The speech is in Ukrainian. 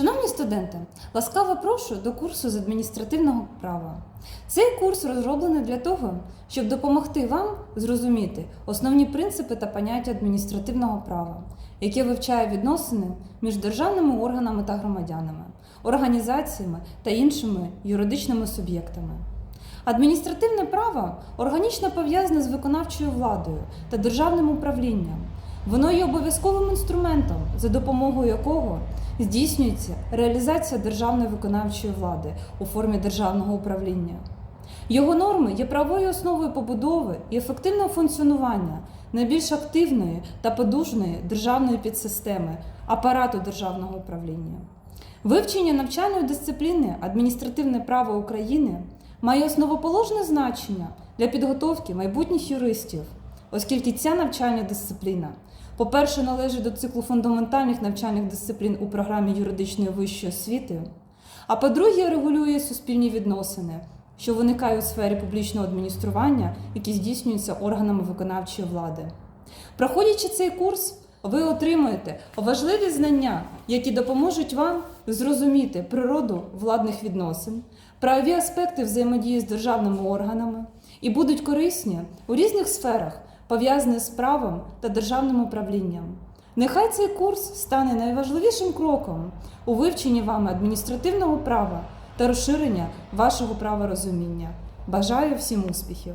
Шановні студенти, ласкаво прошу до курсу з адміністративного права. Цей курс розроблений для того, щоб допомогти вам зрозуміти основні принципи та поняття адміністративного права, яке вивчає відносини між державними органами та громадянами, організаціями та іншими юридичними суб'єктами. Адміністративне право органічно пов'язане з виконавчою владою та державним управлінням. Воно є обов'язковим інструментом, за допомогою якого здійснюється реалізація державної виконавчої влади у формі державного управління. Його норми є правовою основою побудови і ефективного функціонування найбільш активної та подужної державної підсистеми апарату державного управління. Вивчення навчальної дисципліни адміністративне право України має основоположне значення для підготовки майбутніх юристів, оскільки ця навчальна дисципліна, по-перше, належить до циклу фундаментальних навчальних дисциплін у програмі юридичної вищої освіти, а по-друге, регулює суспільні відносини, що виникають у сфері публічного адміністрування, які здійснюються органами виконавчої влади. Проходячи цей курс, ви отримаєте важливі знання, які допоможуть вам зрозуміти природу владних відносин, правові аспекти взаємодії з державними органами і будуть корисні у різних сферах, пов'язаних з правом та державним управлінням. Нехай цей курс стане найважливішим кроком у вивченні вами адміністративного права та розширення вашого праворозуміння. Бажаю всім успіхів!